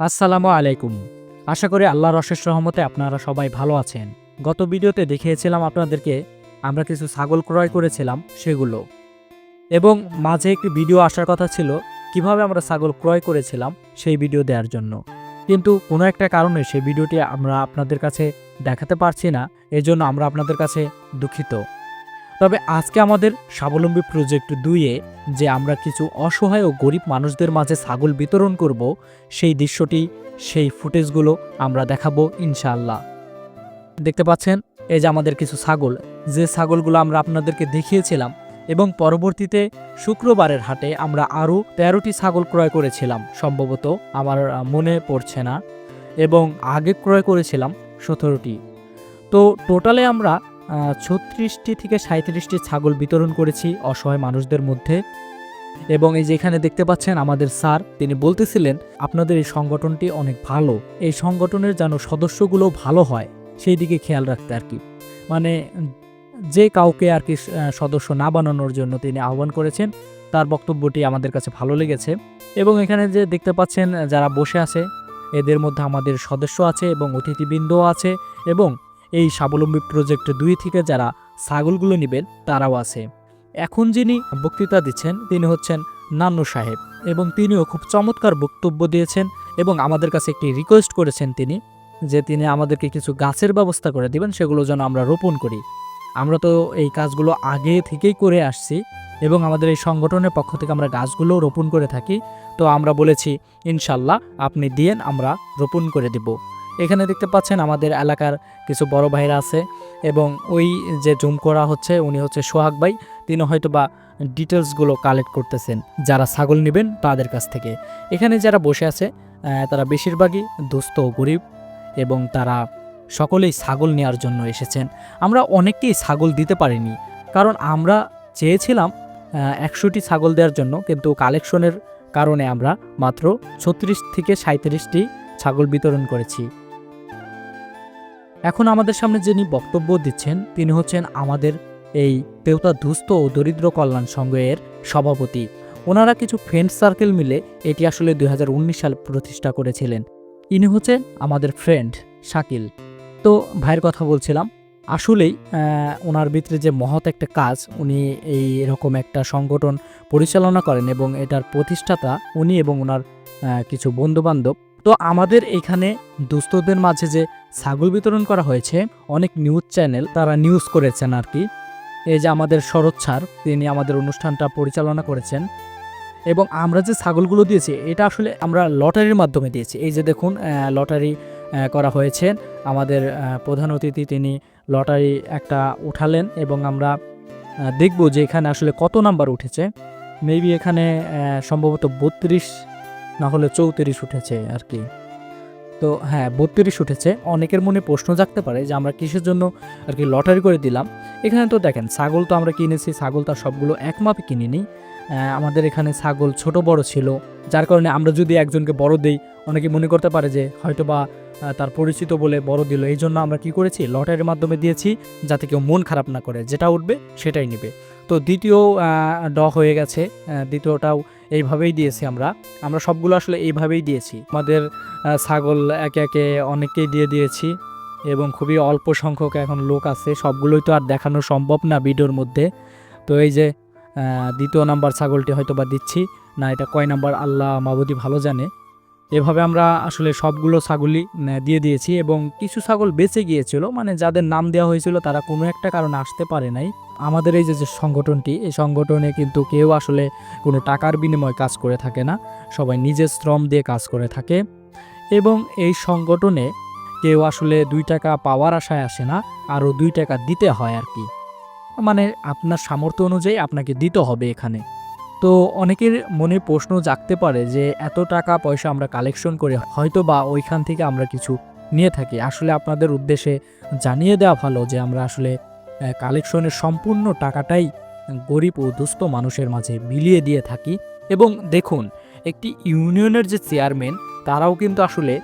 আসসালামু আলাইকুম। আশা করি আল্লাহর অশেষ রহমতে আপনারা সবাই ভালো আছেন। গত ভিডিওতে দেখিয়েছিলাম আপনাদেরকে আমরা কিছু ছাগল ক্রয় করেছিলাম সেগুলো। এবং মাঝে একটি ভিডিও আসার কথা ছিল, কীভাবে আমরা ছাগল ক্রয় করেছিলাম সেই ভিডিও দেওয়ার জন্য। কিন্তু কোনো একটা কারণে সেই ভিডিওটি আমরা আপনাদের কাছে দেখাতে পারছি না, এজন্য আমরা আপনাদের কাছে দুঃখিত। তবে আজকে আমাদের স্বাবলম্বী প্রজেক্ট দুইয়ে যে আমরা কিছু অসহায় ও গরিব মানুষদের মাঝে ছাগল বিতরণ করব, সেই দৃশ্যটি, সেই ফুটেজগুলো আমরা দেখাবো ইনশাআল্লাহ। দেখতে পাচ্ছেন, এই যে আমাদের কিছু ছাগল। যে ছাগলগুলো আমরা আপনাদেরকে দেখিয়েছিলাম এবং পরবর্তীতে শুক্রবারের হাটে আমরা আরও তেরোটি ছাগল ক্রয় করেছিলাম। সম্ভবত আমার মনে পড়ছে না এবং আগে ক্রয় করেছিলাম সতেরোটি। তো টোটালে আমরা ছত্রিশটি থেকে সাঁত্রিশটি ছাগল বিতরণ করেছি অসহায় মানুষদের মধ্যে। এবং এই যে এখানে দেখতে পাচ্ছেন আমাদের স্যার, তিনি বলতেছিলেন, আপনাদের এই সংগঠনটি অনেক ভালো। এই সংগঠনের যেন সদস্যগুলো ভালো হয়, সেই দিকে খেয়াল রাখতে আর কি। মানে যে কাউকে আর কি সদস্য না বানানোর জন্য তিনি আহ্বান করেছেন, তার বক্তব্যটি আমাদের কাছে ভালো লেগেছে। এবং এখানে যে দেখতে পাচ্ছেন, যারা বসে আছে, এদের মধ্যে আমাদের সদস্য আছে এবং অতিথিবৃন্দও আছে এবং এই স্বাবলম্বী প্রজেক্ট দুই থেকে যারা ছাগলগুলো নেবেন, তারাও আছে। এখন যিনি বক্তৃতা দিচ্ছেন, তিনি হচ্ছেন নান্নু সাহেব এবং তিনিও খুব চমৎকার বক্তব্য দিয়েছেন এবং আমাদের কাছে একটি রিকোয়েস্ট করেছেন তিনি যে তিনি আমাদেরকে কিছু গাছের ব্যবস্থা করে দিবেন, সেগুলো যেন আমরা রোপণ করি। আমরা তো এই কাজগুলো আগে থেকেই করে আসছি এবং আমাদের এই সংগঠনের পক্ষ থেকে আমরা গাছগুলো রোপণ করে থাকি। তো আমরা বলেছি, ইনশাল্লাহ আপনি দিয়েন, আমরা রোপণ করে দিব। এখানে দেখতে পাচ্ছেন আমাদের এলাকার কিছু বড় ভাইরা আছে এবং ওই যে জুম করা হচ্ছে, উনি হচ্ছে সোহাগ ভাই। তিনি হয়তো বা ডিটেলসগুলো কালেক্ট করতেছেন, যারা ছাগল নেবেন তাদের কাছ থেকে। এখানে যারা বসে আছে তারা বেশিরভাগই দুস্থ গরিব এবং তারা সকলেই ছাগল নেওয়ার জন্য এসেছেন। আমরা অনেককেই ছাগল দিতে পারিনি, কারণ আমরা চেয়েছিলাম একশোটি ছাগল দেওয়ার জন্য, কিন্তু কালেকশনের কারণে আমরা মাত্র ছত্রিশ থেকে সাঁত্রিশটি ছাগল বিতরণ করেছি। এখন আমাদের সামনে যিনি বক্তব্য দিচ্ছেন, তিনি হচ্ছেন আমাদের এই পেউতা দুস্থ ও দরিদ্র কল্যাণ সংঘের সভাপতি। ওনারা কিছু ফ্রেন্ড সার্কেল মিলে এটি আসলে দুই হাজার উনিশ সালে প্রতিষ্ঠা করেছিলেন। ইনি হচ্ছেন আমাদের ফ্রেন্ড শাকিল। তো ভাইয়ের কথা বলছিলাম, আসলেই ওনার ভিতরে যে মহৎ একটা কাজ, উনি এই এরকম একটা সংগঠন পরিচালনা করেন এবং এটার প্রতিষ্ঠাতা উনি এবং ওনার কিছু বন্ধুবান্ধব তো আমাদের এখানে দুস্থদের মাঝে যে ছাগল বিতরণ করা হয়েছে, অনেক নিউজ চ্যানেল তারা নিউজ করেছেন আর কি। এই যে আমাদের শরৎ স্যার, তিনি আমাদের অনুষ্ঠানটা পরিচালনা করেছেন। এবং আমরা যে ছাগলগুলো দিয়েছি, এটা আসলে আমরা লটারির মাধ্যমে দিয়েছি। এই যে দেখুন লটারি করা হয়েছে। আমাদের প্রধান অতিথি তিনি লটারি একটা উঠালেন এবং আমরা দেখব যে এখানে আসলে কত নাম্বার উঠেছে। মেবি এখানে সম্ভবত বত্রিশ না হলে চৌত্রিশ উঠেছে আর কি। তো হ্যাঁ বত্রিশ উঠেছে। অনেকের মনে প্রশ্ন জাগতে পারে যে আমরা কিসের জন্য আর কি লটারি করে দিলাম। এখানে তো দেখেন, ছাগল তো আমরা কিনেছি, ছাগল তার সবগুলো এক মাপে কিনিনি। আমাদের এখানে ছাগল ছোট বড় ছিল, যার কারণে আমরা যদি একজনকে বড় দেই, অনেকে মনে করতে পারে যে হয়তো বা তার পরিচিত বলে বড় দিল। এই জন্য আমরা কি করেছি? লটারির মাধ্যমে দিয়েছি, যাতে কেউ মন খারাপ না করে। যেটা উঠবে, সেটাই নেবে। তো দ্বিতীয় ড হয়ে গেছে। দ্বিতীয়টাও এইভাবেই দিয়েছি আমরা। আমরা সবগুলো আসলে এইভাবেই দিয়েছি। আমাদের ছাগল একে একে অনেককেই দিয়ে দিয়েছি এবং খুবই অল্প সংখ্যক এখন লোক আছে। সবগুলোই তো আর দেখানো সম্ভব না ভিডিওর মধ্যে। তো এই যে দ্বিতীয় নাম্বার ছাগলটি হয়তো বা দিচ্ছি। না, এটা কয় নাম্বার আল্লাহ মাবুদি ভালো জানে। এভাবে আমরা আসলে সবগুলো ছাগলই দিয়ে দিয়েছি এবং কিছু ছাগল বেঁচে গিয়েছিল মানে যাদের নাম দেওয়া হয়েছিল তারা কোনো একটা কারণে আসতে পারে নাই। আমাদের এই যে যে সংগঠনটি, এই সংগঠনে কিন্তু কেউ আসলে কোনো টাকার বিনিময়ে কাজ করে থাকে না, সবাই নিজের শ্রম দিয়ে কাজ করে থাকে এবং এই সংগঠনে কেউ আসলে দুই টাকা পাওয়ার আশায় আসে না, আরও দুই টাকা দিতে হয় আর কি। মানে আপনার সামর্থ্য অনুযায়ী আপনাকে দিতে হবে এখানে। তো অনেকের মনে প্রশ্ন জাগতে পারে যে এত টাকা পয়সা আমরা কালেকশন করে হয়তো বা ওইখান থেকে আমরা কিছু নিয়ে থাকি। আসলে আপনাদের উদ্দেশ্যে জানিয়ে দেওয়া ভালো যে আমরা আসলে কালেকশনের সম্পূর্ণ টাকাটাই গরিব ও দুস্থ মানুষের মাঝে বিলিয়ে দিয়ে থাকি। এবং দেখুন, একটি ইউনিয়নের যে চেয়ারম্যান তারাও কিন্তু আসলে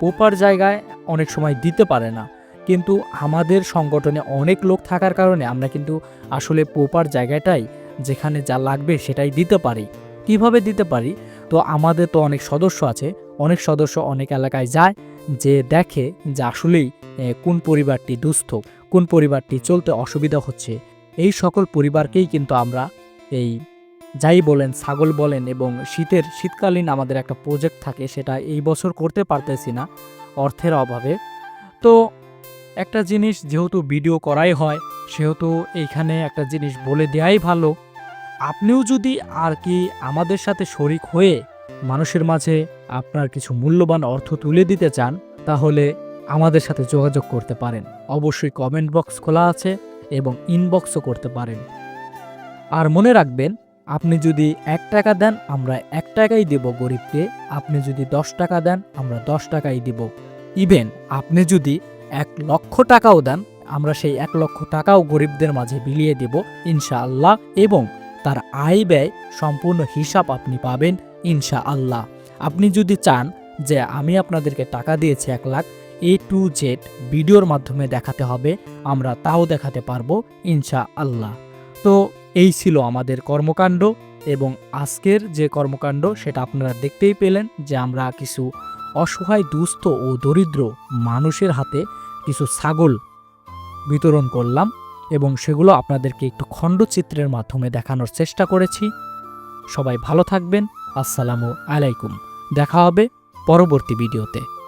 প্রপার জায়গায় অনেক সময় দিতে পারে না। কিন্তু আমাদের সংগঠনে অনেক লোক থাকার কারণে আমরা কিন্তু আসলে প্রপার জায়গাটাই যেখানে যা লাগবে সেটাই দিতে পারি। কীভাবে দিতে পারি? তো আমাদের তো অনেক সদস্য আছে। অনেক সদস্য অনেক এলাকায় যায়, যে দেখে যে আসলেই কোন পরিবারটি দুস্থ, কোন পরিবারটি চলতে অসুবিধা হচ্ছে। এই সকল পরিবারকেই কিন্তু আমরা এই যাই বলেন, ছাগল বলেন এবং শীতের, শীতকালীন আমাদের একটা প্রজেক্ট থাকে, সেটা এই বছর করতে পারতেছি না অর্থের অভাবে। তো একটা জিনিস যেহেতু ভিডিও করাই হয়, সেহেতু এইখানে একটা জিনিস বলে দেওয়াই ভালো। আপনিও যদি আর কি আমাদের সাথে শরিক হয়ে মানুষের মাঝে আপনার কিছু মূল্যবান অর্থ তুলে দিতে চান, তাহলে আমাদের সাথে যোগাযোগ করতে পারেন। অবশ্যই কমেন্ট বক্স খোলা আছে এবং ইনবক্সও করতে পারেন। আর মনে রাখবেন, আপনি যদি এক টাকা দেন, আমরা এক টাকাই দেব গরিবকে। আপনি যদি দশ টাকা দেন, আমরা দশ টাকাই দিব। ইভেন আপনি যদি এক লক্ষ টাকাও দেন, আমরা সেই এক লক্ষ টাকাও গরিবদের মাঝে বিলিয়ে দেব, ইনশাআল্লাহ। এবং তার আয় ব্যয় সম্পূর্ণ হিসাব আপনি পাবেন ইনশা আল্লাহ আপনি যদি চান যে আমি আপনাদেরকে টাকা দিয়েছি এক লাখ এ টু জেড ভিডিওর মাধ্যমে দেখাতে হবে, আমরা তাও দেখাতে পারব ইনশা আল্লাহ তো এই ছিল আমাদের কর্মকাণ্ড এবং আজকের যে কর্মকাণ্ড সেটা আপনারা দেখতেই পেলেন যে আমরা কিছু অসহায়, দুস্থ ও দরিদ্র মানুষের হাতে কিছু ছাগল বিতরণ করলাম। এবং সেগুলো আপনাদেরকে একটু খণ্ডচিত্রের মাধ্যমে দেখানোর চেষ্টা করেছি। সবাই ভালো থাকবেন। আসসালামু আলাইকুম। দেখা হবে পরবর্তী ভিডিওতে।